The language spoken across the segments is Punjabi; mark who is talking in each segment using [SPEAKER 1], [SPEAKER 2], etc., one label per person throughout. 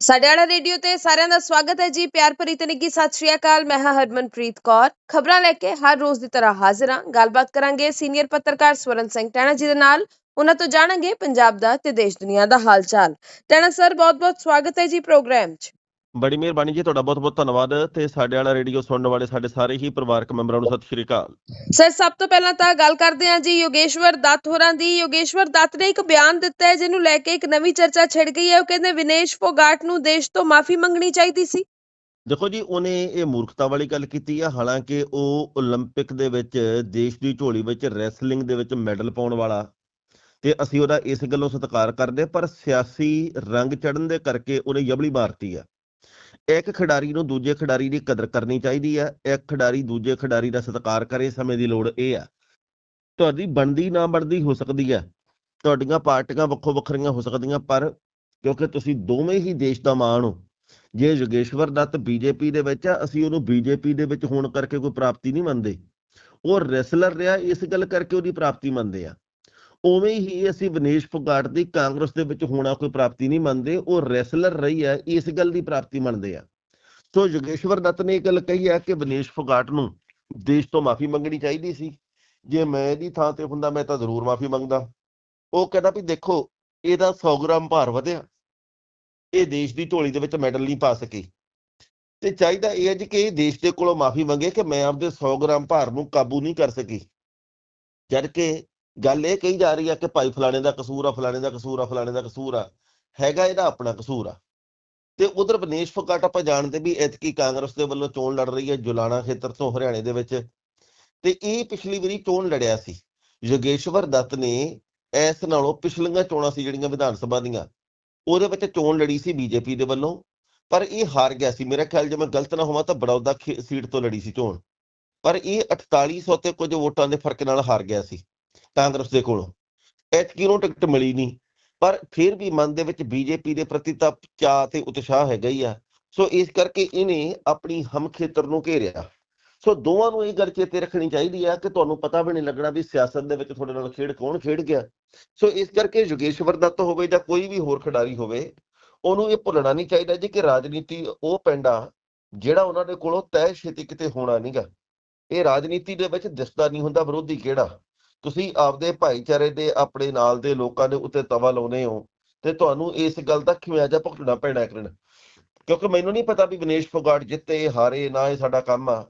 [SPEAKER 1] ਸਾਡੇ ਵਾਲਾ ਰੇਡੀਓ ਤੇ ਸਾਰਿਆਂ ਦਾ ਸਵਾਗਤ ਹੈ ਜੀ। ਪਿਆਰ ਭਰੀ ਤੇ ਨਿੱਘੀ ਸਤਿ ਸ਼੍ਰੀ ਅਕਾਲ। ਮੈਂ ਹਾਂ ਹਰਮਨਪ੍ਰੀਤ ਕੌਰ। ਖਬਰਾਂ ਲੈ ਕੇ ਹਰ ਰੋਜ਼ ਦੀ ਤਰ੍ਹਾਂ ਹਾਜ਼ਰ ਹਾਂ। ਗੱਲਬਾਤ ਕਰਾਂਗੇ ਸੀਨੀਅਰ ਪੱਤਰਕਾਰ ਸਵਰਨ ਸਿੰਘ ਟੈਣਾ ਜੀ ਦੇ ਨਾਲ। ਉਹਨਾਂ ਤੋਂ ਜਾਣਾਂਗੇ ਪੰਜਾਬ ਦਾ ਤੇ ਦੇਸ਼ ਦੁਨੀਆ ਦਾ ਹਾਲ ਚਾਲ। ਟੈਣਾ ਸਰ, ਬਹੁਤ-ਬਹੁਤ ਸਵਾਗਤ ਹੈ ਜੀ ਪ੍ਰੋਗਰਾਮ 'ਚ।
[SPEAKER 2] ਬੜੀ ਮਿਹਰਬਾਨੀ ਜੀ ਤੁਹਾਡਾ ਬਹੁਤ-ਬਹੁਤ ਧੰਨਵਾਦ ਤੇ ਸਾਡੇ ਵਾਲਾ ਰੇਡੀਓ ਸੁਣਨ ਵਾਲੇ ਸਾਡੇ ਸਾਰੇ ਹੀ ਪਰਿਵਾਰਕ ਮੈਂਬਰਾਂ ਨੂੰ ਸਤਿ ਸ਼੍ਰੀ ਅਕਾਲ
[SPEAKER 1] ਸਰ ਸਭ ਤੋਂ ਪਹਿਲਾਂ ਤਾਂ ਗੱਲ ਕਰਦੇ ਹਾਂ ਜੀ ਯੋਗੇਸ਼ਵਰ ਦੱਤ ਹੋਰਾਂ ਦੀ ਯੋਗੇਸ਼ਵਰ ਦੱਤ ਨੇ ਇੱਕ ਬਿਆਨ ਦਿੱਤਾ ਹੈ ਜਿਹਨੂੰ ਲੈ ਕੇ ਇੱਕ ਨਵੀਂ ਚਰਚਾ ਛਿੜ ਗਈ ਹੈ ਉਹ ਕਹਿੰਦੇ ਵਿਨੇਸ਼ ਫੋਗਾਟ ਨੂੰ ਦੇਸ਼ ਤੋਂ ਮਾਫੀ ਮੰਗਣੀ ਚਾਹੀਦੀ ਸੀ
[SPEAKER 2] ਦੇਖੋ ਜੀ ਉਹਨੇ ਇਹ ਮੂਰਖਤਾ ਵਾਲੀ ਗੱਲ ਕੀਤੀ ਆ ਹਾਲਾਂਕਿ ਉਹ 올림픽 ਦੇ ਵਿੱਚ ਦੇਸ਼ ਦੀ ਝੋਲੀ ਵਿੱਚ ਰੈਸਲਿੰਗ ਦੇ ਵਿੱਚ ਮੈਡਲ ਪਾਉਣ ਵਾਲਾ ਤੇ ਅਸੀਂ ਉਹਦਾ ਇਸ ਗੱਲੋਂ ਸਤਿਕਾਰ ਕਰਦੇ ਪਰ ਸਿਆਸੀ ਰੰਗ ਚੜਨ ਦੇ ਕਰਕੇ ਉਹਨੇ ਯਬਲੀ ਮਾਰਤੀ ਆ ਇੱਕ ਖਿਡਾਰੀ ਨੂੰ ਦੂਜੇ ਖਿਡਾਰੀ ਦੀ ਕਦਰ ਕਰਨੀ ਚਾਹੀਦੀ ਹੈ ਇੱਕ ਖਿਡਾਰੀ ਦੂਜੇ ਖਿਡਾਰੀ ਦਾ ਸਤਿਕਾਰ ਕਰੇ ਸਮੇਂ ਦੀ ਲੋੜ ਇਹ ਆ। ਤੁਹਾਡੀ ਬਣਦੀ ਨਾ ਬਣਦੀ ਹੋ ਸਕਦੀ ਹੈ ਤੁਹਾਡੀਆਂ ਪਾਰਟੀਆਂ ਵੱਖੋ ਵੱਖਰੀਆਂ ਹੋ ਸਕਦੀਆਂ, ਪਰ ਕਿਉਂਕਿ ਤੁਸੀਂ ਦੋਵੇਂ ਹੀ ਦੇਸ਼ ਦਾ ਮਾਣ ਹੋ, ਜੇ ਯੋਗੇਸ਼ਵਰ ਦੱਤ ਬੀਜੇਪੀ ਦੇ ਵਿੱਚ ਆ, ਅਸੀਂ ਉਹਨੂੰ ਬੀਜੇਪੀ ਦੇ ਵਿੱਚ ਹੋਣ ਕਰਕੇ ਕੋਈ ਪ੍ਰਾਪਤੀ ਨਹੀਂ ਮੰਨਦੇ। ਉਹ ਰੈਸਲਰ ਰਿਹਾ, ਇਸ ਗੱਲ ਕਰਕੇ ਉਹਦੀ ਪ੍ਰਾਪਤੀ ਮੰਨਦੇ ਆ। ਉਵੇਂ ਹੀ ਅਸੀਂ ਵਿਨੇਸ਼ ਫੋਗਾਟ ਦੀ ਕਾਂਗਰਸ ਦੇ ਵਿੱਚ ਹੋਣਾ ਕੋਈ ਪ੍ਰਾਪਤੀ ਨਹੀਂ ਮੰਨਦੇ, ਉਹ ਰੈਸਲਰ ਰਹੀ ਹੈ, ਇਸ ਗੱਲ ਦੀ ਪ੍ਰਾਪਤੀ ਮੰਨਦੇ ਆ। ਸੋ ਯੋਗੇਸ਼ਵਰ ਦੱਤ ਨੇ ਇਹ ਗੱਲ ਕਹੀ ਹੈ ਕਿ ਵਿਨੇਸ਼ ਫੋਗਾਟ ਨੂੰ ਦੇਸ਼ ਤੋਂ ਮਾਫੀ ਮੰਗਣੀ ਚਾਹੀਦੀ ਸੀ। ਜੇ ਮੈਂ ਇਹਦੀ ਥਾਂ ਤੇ ਹੁੰਦਾ, ਮੈਂ ਤਾਂ ਜ਼ਰੂਰ ਮਾਫੀ ਮੰਗਦਾ। ਉਹ ਕਹਿੰਦਾ ਵੀ ਦੇਖੋ, ਇਹਦਾ 100 ਗ੍ਰਾਮ ਭਾਰ ਵਧਿਆ। ਇਹ ਦੇਸ਼ ਦੀ ਢੋਲੀ ਦੇ ਵਿੱਚ ਮੈਡਲ ਨਹੀਂ ਪਾ ਸਕੀ। ਤੇ ਚਾਹੀਦਾ ਇਹ ਹੈ ਜੀ ਕਿ ਇਹ ਦੇਸ਼ ਦੇ ਕੋਲੋਂ ਮਾਫੀ ਮੰਗੇ ਕਿ ਮੈਂ ਆਪਦੇ 100 ਗ੍ਰਾਮ ਭਾਰ ਨੂੰ ਕਾਬੂ ਨਹੀਂ ਕਰ ਸਕੀ। ਜਦ ਕਿ ਗੱਲ ਇਹ ਕਹੀ ਜਾ ਰਹੀ ਹੈ ਕਿ ਭਾਈ ਫਲਾਣੇ ਦਾ ਕਸੂਰ ਆ, ਫਲਾਣੇ ਦਾ ਕਸੂਰ ਆ, ਫਲਾਣੇ ਦਾ ਕਸੂਰ ਆ। ਹੈਗਾ ਇਹਦਾ ਆਪਣਾ ਕਸੂਰ ਆ। ਤੇ ਉਧਰ ਬਨੇਸ਼ ਫੋਗਾਟ ਆਪਾਂ ਜਾਣਦੇ ਵੀ ਐਤਕੀ ਕਾਂਗਰਸ ਦੇ ਵੱਲੋਂ ਚੋਣ ਲੜ ਰਹੀ ਹੈ ਜੁਲਾਣਾ ਖੇਤਰ ਤੋਂ ਹਰਿਆਣੇ ਦੇ ਵਿੱਚ। ਤੇ ਇਹ ਪਿਛਲੀ ਵਾਰੀ ਚੋਣ ਲੜਿਆ ਸੀ। ਯੋਗੇਸ਼ਵਰ ਦੱਤ ਨੇ ਇਸ ਨਾਲੋਂ ਪਿਛਲੀਆਂ ਚੋਣਾਂ ਸੀ ਜਿਹੜੀਆਂ ਵਿਧਾਨ ਸਭਾ ਦੀਆਂ। ਉਹਦੇ ਵਿੱਚ ਚੋਣ ਲੜੀ ਸੀ ਬੀਜੇਪੀ ਦੇ ਵੱਲੋਂ। ਪਰ ਇਹ ਹਾਰ ਗਿਆ ਸੀ। ਮੇਰਾ ਖਿਆਲ ਜੇ ਮੈਂ ਗਲਤ ਨਾ ਹੋਵਾਂ ਤਾਂ ਬੜੌਦਾ ਖੇ- ਸੀਟ ਤੋਂ ਲੜੀ ਸੀ ਚੋਣ। ਪਰ ਇਹ 4800 ਤੇ ਕੁਝ ਵੋਟਾਂ ਦੇ ਫ਼ਰਕ ਨਾਲ ਹਾਰ ਗਿਆ ਸੀ। ਕਾਂਗਰਸ ਦੇ ਕੋਲੋਂ ਐਤਕੀ ਨੂੰ ਟਿਕਟ ਮਿਲੀ ਨਹੀਂ। ਪਰ ਫਿਰ ਵੀ ਮਨ ਦੇ ਵਿੱਚ ਬੀਜੇਪੀ ਦੇ ਪ੍ਰਤੀ ਤਾਂ ਚਾਅ ਤੇ ਉਤਸ਼ਾਹ ਹੈਗਾ ਹੀ ਆ। ਸੋ ਇਸ ਕਰਕੇ ਇਹਨੇ ਆਪਣੀ ਹਮ ਖੇਤਰ ਨੂੰ ਘੇਰਿਆ। ਸੋ ਦੋਵਾਂ ਨੂੰ ਇਹ ਗੱਲ ਚੇਤੇ ਰੱਖਣੀ ਚਾਹੀਦੀ ਆ ਕਿ ਤੁਹਾਨੂੰ ਪਤਾ ਵੀ ਨਹੀਂ ਲੱਗਣਾ ਵੀ ਸਿਆਸਤ ਦੇ ਵਿੱਚ ਤੁਹਾਡੇ ਨਾਲ ਖੇਡ ਕੌਣ ਖੇਡ ਗਿਆ। ਸੋ ਇਸ ਕਰਕੇ ਯੋਗੇਸ਼ਵਰ ਦੱਤ ਹੋਵੇ ਜਾਂ ਕੋਈ ਵੀ ਹੋਰ ਖਿਡਾਰੀ ਹੋਵੇ, ਉਹਨੂੰ ਇਹ ਭੁੱਲਣਾ ਨਹੀਂ ਚਾਹੀਦਾ ਜੀ ਕਿ ਰਾਜਨੀਤੀ ਉਹ ਪੈਂਡਾ ਜਿਹੜਾ ਉਹਨਾਂ ਦੇ ਕੋਲੋਂ ਤੈਅ ਛੇਤੀ ਕਿਤੇ ਹੋਣਾ ਨਹੀਂਗਾ ਇਹ ਰਾਜਨੀਤੀ ਦੇ ਵਿੱਚ ਦਿਸਦਾ ਨਹੀਂ ਹੁੰਦਾ, ਵਿਰੋਧੀ ਕਿਹੜਾ? ਤੁਸੀਂ ਆਪਦੇ ਭਾਈਚਾਰੇ ਦੇ, ਆਪਣੇ ਨਾਲ ਦੇ ਲੋਕਾਂ ਦੇ ਉੱਤੇ ਤਵਾ ਲਾਉਨੇ ਹੋ ਤੇ ਤੁਹਾਨੂੰ ਇਸ ਗੱਲ ਦਾ ਖਿਆਜਾ ਭੁਗਤਣਾ ਪੈਣਾ ਕਰਨ ਕਿਉਂਕਿ ਮੈਨੂੰ ਨਹੀਂ ਪਤਾ ਵੀ ਵਿਨੇਸ਼ ਫੋਗਾਟ ਜਿੱਤੇ ਹਾਰੇ ਨਾ ਇਹ ਸਾਡਾ ਕੰਮ ਆ।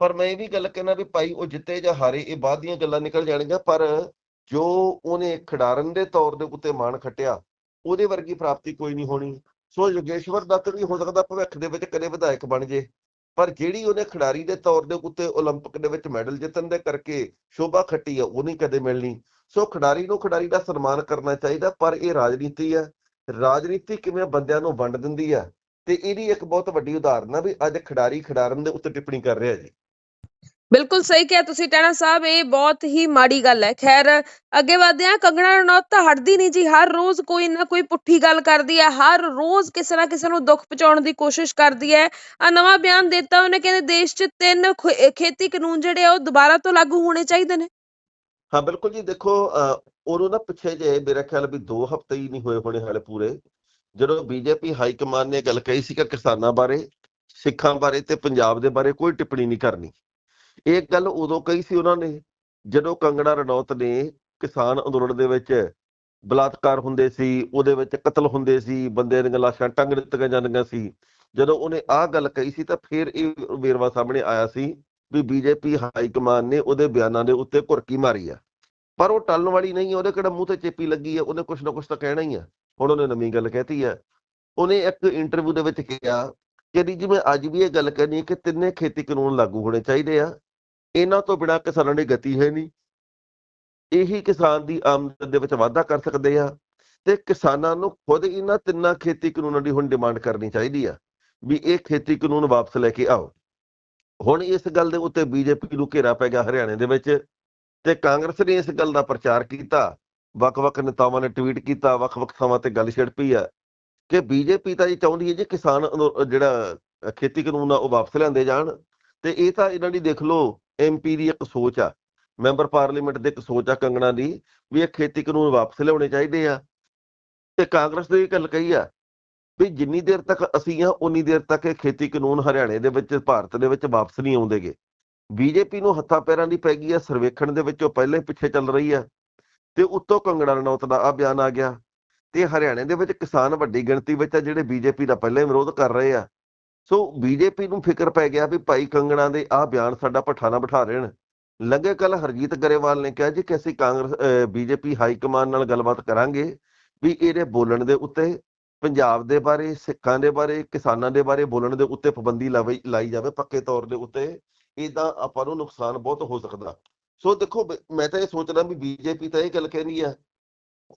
[SPEAKER 2] ਪਰ ਮੈਂ ਇਹ ਵੀ ਗੱਲ ਕਹਿਣਾ ਵੀ ਭਾਈ ਉਹ ਜਿੱਤੇ ਜਾਂ ਹਾਰੇ, ਇਹ ਬਾਅਦ ਦੀਆਂ ਗੱਲਾਂ ਨਿਕਲ ਜਾਣਗੀਆਂ। ਪਰ ਜੋ ਉਹਨੇ ਖਿਡਾਰਨ ਦੇ ਤੌਰ ਦੇ ਉੱਤੇ ਮਾਣ ਖੱਟਿਆ, ਉਹਦੇ ਵਰਗੀ ਪ੍ਰਾਪਤੀ ਕੋਈ ਨਹੀਂ ਹੋਣੀ। ਸੋ ਯੋਗੇਸ਼ਵਰ ਦੱਤ ਵੀ ਹੋ ਸਕਦਾ ਭਵਿੱਖ ਦੇ ਵਿੱਚ ਕਦੇ ਵਿਧਾਇਕ ਬਣ ਜੇ। ਪਰ ਜਿਹੜੀ ਉਹਨੇ ਖਿਡਾਰੀ ਦੇ ਤੌਰ ਦੇ ਉੱਤੇ 올림픽 ਦੇ ਵਿੱਚ ਮੈਡਲ ਜਿੱਤਣ ਦੇ ਕਰਕੇ ਸ਼ੋਭਾ ਖੱਟੀ ਆ ਉਹ ਨਹੀਂ ਕਦੇ ਮਿਲਣੀ ਸੋ ਖਿਡਾਰੀ ਨੂੰ ਖਿਡਾਰੀ ਦਾ ਸਨਮਾਨ ਕਰਨਾ ਚਾਹੀਦਾ ਪਰ ਇਹ ਰਾਜਨੀਤੀ ਆ ਰਾਜਨੀਤੀ ਕਿਵੇਂ ਬੰਦਿਆਂ ਨੂੰ ਵੰਡ ਦਿੰਦੀ ਆ ਤੇ ਇਹਦੀ ਇੱਕ ਬਹੁਤ ਵੱਡੀ ਉਦਾਹਰਨ ਆ ਵੀ ਅੱਜ ਖਿਡਾਰੀ ਖਿਡਾਰਨ ਦੇ ਉੱਤੇ ਟਿੱਪਣੀ ਕਰ ਰਿਹਾ ਜੀ
[SPEAKER 1] ਬਿਲਕੁਲ ਸਹੀ ਕਿਹਾ ਤੁਸੀਂ ਟੈਣਾ ਸਾਹਿਬ ਇਹ ਬਹੁਤ ਹੀ ਮਾੜੀ ਗੱਲ ਹੈ। ਖੈਰ ਅੱਗੇ ਵਧਦੇ ਹਾਂ ਕੰਗਣਾ ਰਣੌਤ ਤਾਂ ਹਟਦੀ ਨਹੀਂ ਜੀ ਹਰ ਰੋਜ਼ ਕੋਈ ਨਾ ਕੋਈ ਪੁੱਠੀ ਗੱਲ ਕਰਦੀ ਹੈ ਹਰ ਰੋਜ਼ ਕਿਸੇ ਨਾ ਕਿਸੇ ਨੂੰ ਦੁੱਖ ਪਹੁੰਚਾਉਣ ਦੀ ਕੋਸ਼ਿਸ਼ ਕਰਦੀ ਹੈ। ਆ ਨਵਾਂ ਬਿਆਨ ਦਿੱਤਾ ਉਹਨੇ ਕਹਿੰਦੇ ਦੇਸ਼ 'ਚ ਤਿੰਨ ਖੇਤੀ ਕਾਨੂੰਨ ਜਿਹੜੇ ਆ ਉਹ ਦੁਬਾਰਾ ਤੋਂ ਲਾਗੂ ਹੋਣੇ ਚਾਹੀਦੇ ਨੇ।
[SPEAKER 2] ਹਾਂ ਬਿਲਕੁਲ ਜੀ ਦੇਖੋ ਅਹ, ਨਾ ਪਿੱਛੇ ਜੇ ਮੇਰਾ ਖਿਆਲ ਵੀ 2 ਹਫ਼ਤੇ ਹੀ ਨਹੀਂ ਹੋਏ ਹੋਣੇ ਹਾਲੇ ਪੂਰੇ। ਜਦੋਂ ਬੀਜੇਪੀ ਹਾਈ ਕਮਾਨ ਨੇ ਗੱਲ ਕਹੀ ਸੀ ਕਿ ਕਿਸਾਨਾਂ ਬਾਰੇ ਸਿੱਖਾਂ ਬਾਰੇ ਤੇ ਪੰਜਾਬ ਦੇ ਬਾਰੇ ਕੋਈ ਟਿੱਪਣੀ ਨਹੀਂ ਕਰਨੀ। ਇਹ ਗੱਲ ਉਦੋਂ ਕਹੀ ਸੀ ਉਹਨਾਂ ਨੇ, ਜਦੋਂ ਕੰਗਣਾ ਰਣੌਤ ਨੇ ਕਿਸਾਨ ਅੰਦੋਲਨ ਦੇ ਵਿੱਚ ਬਲਾਤਕਾਰ ਹੁੰਦੇ ਸੀ, ਉਹਦੇ ਵਿੱਚ ਕਤਲ ਹੁੰਦੇ ਸੀ ਬੰਦੇ ਦੀਆਂ ਲਾਸ਼ਾਂ ਟੰਗ ਦਿੱਤੀਆਂ ਜਾਂਦੀਆਂ ਸੀ। ਜਦੋਂ ਉਹਨੇ ਆਹ ਗੱਲ ਕਹੀ ਸੀ ਤਾਂ ਫਿਰ ਇਹ ਵੇਰਵਾ ਸਾਹਮਣੇ ਆਇਆ ਸੀ ਵੀ ਬੀਜੇਪੀ ਹਾਈ ਕਮਾਨ ਨੇ ਉਹਦੇ ਬਿਆਨਾਂ ਦੇ ਉੱਤੇ ਘੁਰਕੀ ਮਾਰੀ ਆ। ਪਰ ਉਹ ਟਲਣ ਵਾਲੀ ਨਹੀਂ, ਉਹਦੇ ਕਿਹੜਾ ਮੂੰਹ ਤੇ ਚੇਪੀ ਲੱਗੀ ਹੈ ਉਹਨੇ ਕੁਛ ਨਾ ਕੁਛ ਤਾਂ ਕਹਿਣਾ ਹੀ ਆ। ਹੁਣ ਉਹਨੇ ਨਵੀਂ ਗੱਲ ਕਹਿਤੀ ਹੈ ਉਹਨੇ ਇੱਕ ਇੰਟਰਵਿਊ ਦੇ ਵਿੱਚ ਕਿਹਾ ਕਿ ਜੀ, ਮੈਂ ਅੱਜ ਵੀ ਇਹ ਗੱਲ ਕਹਿਣੀ ਕਿ ਤਿੰਨੇ ਖੇਤੀ ਕਾਨੂੰਨ ਲਾਗੂ ਹੋਣੇ ਚਾਹੀਦੇ ਆ। ਇਹਨਾਂ ਤੋਂ ਬਿਨਾਂ ਕਿਸਾਨਾਂ ਦੀ ਗਤੀ ਹੈ ਨਹੀਂ। ਇਹੀ ਕਿਸਾਨ ਦੀ ਆਮਦਨ ਦੇ ਵਿੱਚ ਵਾਧਾ ਕਰ ਸਕਦੇ ਆ ਤੇ ਕਿਸਾਨਾਂ ਨੂੰ ਖੁਦ ਇਹਨਾਂ ਤਿੰਨਾਂ ਖੇਤੀ ਕਾਨੂੰਨਾਂ ਦੀ ਹੁਣ ਡਿਮਾਂਡ ਕਰਨੀ ਚਾਹੀਦੀ ਆ ਵੀ ਇਹ ਖੇਤੀ ਕਾਨੂੰਨ ਵਾਪਸ ਲੈ ਕੇ ਆਓ। ਹੁਣ ਇਸ ਗੱਲ ਦੇ ਉੱਤੇ ਬੀਜੇਪੀ ਨੂੰ ਘੇਰਾ ਪੈ ਗਿਆ ਹਰਿਆਣੇ ਦੇ ਵਿੱਚ ਤੇ ਕਾਂਗਰਸ ਨੇ ਇਸ ਗੱਲ ਦਾ ਪ੍ਰਚਾਰ ਕੀਤਾ। ਵੱਖ-ਵੱਖ ਨੇਤਾਵਾਂ ਨੇ ਟਵੀਟ ਕੀਤਾ, ਵੱਖ-ਵੱਖ ਥਾਵਾਂ ਤੇ ਗੱਲ ਛਿੜ ਪਈ ਆ ਕਿ ਬੀਜੇਪੀ ਤਾਂ ਇਹ ਚਾਹੁੰਦੀ ਹੈ ਜੀ ਕਿਸਾਨ ਅੰਦੋ- ਜਿਹੜਾ ਖੇਤੀ ਕਾਨੂੰਨ ਆ ਉਹ ਵਾਪਸ ਲਿਆਂਦੇ ਜਾਣ ਤੇ ਇਹ ਤਾਂ ਇਹਨਾਂ ਦੀ ਦੇਖ ਲਓ ਐਮਪੀ ਦੀ ਇੱਕ ਸੋਚ ਆ, ਮੈਂਬਰ ਪਾਰਲੀਮੈਂਟ ਦੀ ਇੱਕ ਸੋਚ ਆ ਕੰਗਣਾ ਦੀ, ਵੀ ਇਹ ਖੇਤੀ ਕਾਨੂੰਨ ਵਾਪਸ ਲਿਆਉਣੇ ਚਾਹੀਦੇ ਆ। ਤੇ ਕਾਂਗਰਸ ਨੇ ਇਹ ਗੱਲ ਕਹੀ ਆ, ਵੀ ਜਿੰਨੀ ਦੇਰ ਤੱਕ ਅਸੀਂ ਆ ਉਨੀ ਦੇਰ ਤੱਕ ਇਹ ਖੇਤੀ ਕਾਨੂੰਨ ਹਰਿਆਣੇ ਦੇ ਵਿੱਚ, ਭਾਰਤ ਦੇ ਵਿੱਚ ਵਾਪਸ ਨਹੀਂ ਆਉਂਦੇਗੇ ਬੀਜੇਪੀ ਨੂੰ ਹੱਥਾਂ ਪੈਰਾਂ ਦੀ ਪੈ ਗਈ ਆ, ਸਰਵੇਖਣ ਦੇ ਵਿੱਚ ਉਹ ਪਹਿਲਾਂ ਹੀ ਪਿੱਛੇ ਚੱਲ ਰਹੀ ਆ। ਤੇ ਉੱਤੋਂ ਕੰਗਣਾ ਰਣੌਤ ਦਾ ਆ ਬਿਆਨ ਆ ਗਿਆ। ਤੇ ਹਰਿਆਣੇ ਦੇ ਵਿੱਚ ਕਿਸਾਨ ਵੱਡੀ ਗਿਣਤੀ ਵਿੱਚ ਆ, ਜਿਹੜੇ ਬੀਜੇਪੀ ਦਾ ਪਹਿਲਾਂ ਹੀ ਵਿਰੋਧ ਕਰ ਰਹੇ ਆ। ਸੋ ਬੀਜੇਪੀ ਨੂੰ ਫਿਕਰ ਪੈ ਗਿਆ ਵੀ ਭਾਈ ਕੰਗਣਾ ਦੇ ਆ ਬਿਆਨ ਸਾਡਾ ਪਠਾਣਾ ਬਿਠਾ ਰਹੇ ਨੇ। ਲੰਗੇ ਕੱਲ ਹਰਜੀਤ ਗਰੇਵਾਲ ਨੇ ਕਿਹਾ ਜੀ ਕਿ ਅਸੀਂ ਕਾਂਗਰਸ ਬੀਜੇਪੀ ਹਾਈ ਕਮਾਨ ਨਾਲ ਗੱਲਬਾਤ ਕਰਾਂਗੇ ਵੀ ਇਹਦੇ ਬੋਲਣ ਦੇ ਉੱਤੇ ਪੰਜਾਬ ਦੇ ਬਾਰੇ ਸਿੱਖਾਂ ਦੇ ਬਾਰੇ ਕਿਸਾਨਾਂ ਦੇ ਬਾਰੇ ਬੋਲਣ ਦੇ ਉੱਤੇ ਪਾਬੰਦੀ ਲਾਵਈ- ਲਾਈ ਜਾਵੇ ਪੱਕੇ ਤੌਰ ਦੇ ਉੱਤੇ ਇਦਾਂ ਆਪਾਂ ਨੂੰ ਨੁਕਸਾਨ ਬਹੁਤ ਹੋ ਸਕਦਾ। ਸੋ ਦੇਖੋ ਬ- ਮੈਂ ਤਾਂ ਇਹ ਸੋਚਦਾ ਵੀ ਬੀਜੇਪੀ ਤਾਂ ਇਹ ਗੱਲ ਕਹਿੰਦੀ ਆ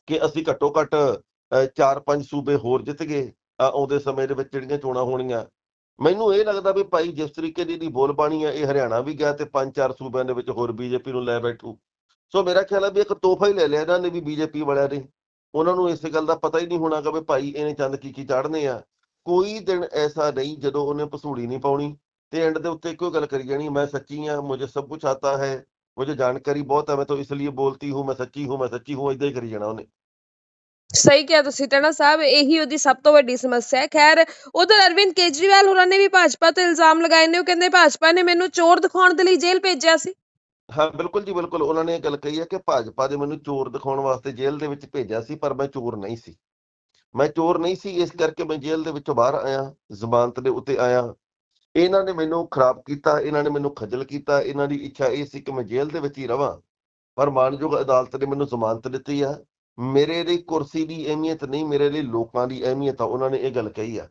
[SPEAKER 2] ਕਿ ਅਸੀਂ ਘੱਟੋ ਘੱਟ ਅ, ਚਾਰ ਪੰਜ ਸੂਬੇ ਹੋਰ ਜਿੱਤ ਗਏ ਆਉਂਦੇ ਸਮੇਂ ਦੇ ਵਿੱਚ ਜਿਹੜੀਆਂ ਚੋਣਾਂ ਹੋਣੀਆਂ ਮੈਨੂੰ ਇਹ ਲੱਗਦਾ ਵੀ ਭਾਈ ਜਿਸ ਤਰੀਕੇ ਦੀ ਇਹਦੀ ਬੋਲ ਪਾਣੀ ਹੈ ਇਹ ਹਰਿਆਣਾ ਵੀ ਗਿਆ ਤੇ ਪੰਜ ਚਾਰ ਸੂਬਿਆਂ ਦੇ ਵਿੱਚ ਹੋਰ ਬੀਜੇਪੀ ਨੂੰ ਲੈ ਬੈਠੂ। ਸੋ ਮੇਰਾ ਖਿਆਲ ਆ ਵੀ ਇੱਕ ਤੋਹਫਾ ਹੀ ਲੈ ਲਿਆ ਇਹਨਾਂ ਨੇ ਵੀ ਬੀਜੇਪੀ ਵਾਲਿਆਂ ਨੇ। ਉਹਨਾਂ ਨੂੰ ਇਸ ਗੱਲ ਦਾ ਪਤਾ ਹੀ ਨਹੀਂ ਹੋਣਾ ਕਿ ਭਾਈ ਇਹਨੇ ਚੰਦ ਕੀ ਕੀ ਚਾੜਨੇ ਆ। ਕੋਈ ਦਿਨ ਐਸਾ ਨਹੀਂ ਜਦੋਂ ਉਹਨੇ ਪਸੂੜੀ ਨਹੀਂ ਪਾਉਣੀ। ਤੇ ਐਂਡ ਦੇ ਉੱਤੇ ਕੋਈ ਗੱਲ ਕਰੀ ਜਾਣੀ, ਮੈਂ ਸੱਚੀ ਆ ਮੈਨੂੰ ਸਭ ਕੁਝ ਆਤਾ ਹੈ ਮੈਨੂੰ ਜਾਣਕਾਰੀ ਬਹੁਤ ਹੈ ਮੈਂ ਤਾਂ ਇਸ ਲਈ ਬੋਲਤੀ ਹੂੰ, ਮੈਂ ਸੱਚੀ ਹੂੰ, ਮੈਂ ਸੱਚੀ ਹੂੰ ਇਦਾਂ ਹੀ ਕਰੀ ਜਾਣਾ ਉਹਨੇ।
[SPEAKER 1] ਸਹੀ ਕਿਹਾ ਤੁਸੀਂ ਟਣਾ ਸਾਹਿਬ, ਇਹੀ ਉਹਦੀ ਸਭ ਤੋਂ ਵੱਡੀ ਸਮੱਸਿਆ ਹੈ। ਖੈਰ, ਉਧਰ ਅਰਵਿੰਦ ਕੇਜਰੀਵਾਲ ਹੋਰਾਂ ਨੇ ਵੀ ਭਾਜਪਾ ਤੇ ਇਲਜ਼ਾਮ ਲਗਾਏ ਨੇ, ਉਹ ਕਹਿੰਦੇ ਭਾਜਪਾ ਨੇ ਮੈਨੂੰ ਚੋਰ ਦਿਖਾਉਣ ਦੇ ਲਈ ਜੇਲ੍ਹ ਭੇਜਿਆ ਸੀ।
[SPEAKER 2] ਹਾਂ, ਬਿਲਕੁਲ ਜੀ, ਬਿਲਕੁਲ, ਉਹਨਾਂ ਨੇ ਇਹ ਗੱਲ ਕਹੀ ਹੈ ਕਿ ਭਾਜਪਾ ਦੇ ਮੈਨੂੰ ਚੋਰ ਦਿਖਾਉਣ ਵਾਸਤੇ ਜੇਲ੍ਹ ਦੇ ਵਿੱਚ ਭੇਜਿਆ ਸੀ, ਪਰ ਮੈਂ ਚੋਰ ਨਹੀਂ ਸੀ। ਮੈਂ ਚੋਰ ਨਹੀਂ ਸੀ, ਇਸ ਕਰਕੇ ਮੈਂ ਜੇਲ੍ਹ ਦੇ ਵਿੱਚੋਂ ਬਾਹਰ ਆਇਆ, ਜ਼ਮਾਨਤ ਦੇ ਉੱਤੇ ਆਇਆ। ਇਹਨਾਂ ਨੇ ਮੈਨੂੰ ਖਰਾਬ ਕੀਤਾ, ਇਹਨਾਂ ਨੇ ਮੈਨੂੰ ਖੱਜਲ ਕੀਤਾ, ਇਹਨਾਂ ਦੀ ਇੱਛਾ ਇਹ ਸੀ ਕਿ ਮੈਂ ਜੇਲ੍ਹ ਦੇ ਵਿੱਚ ਹੀ ਰਵਾਂ। ਪਰ ਮਾਨਯੋਗ ਅਦਾਲਤ ਨੇ ਮੈਨੂੰ ਜ਼ਮਾਨਤ ਦਿੱਤੀ ਆ ਮੇਰੇ ਲਈ ਕੁਰਸੀ ਦੀ ਅਹਿਮੀਅਤ ਨਹੀਂ, ਮੇਰੇ ਲਈ ਲੋਕਾਂ ਦੀ ਅਹਿਮੀਅਤ ਆ, ਉਹਨਾਂ ਨੇ ਇਹ ਗੱਲ ਕਹੀ ਆ।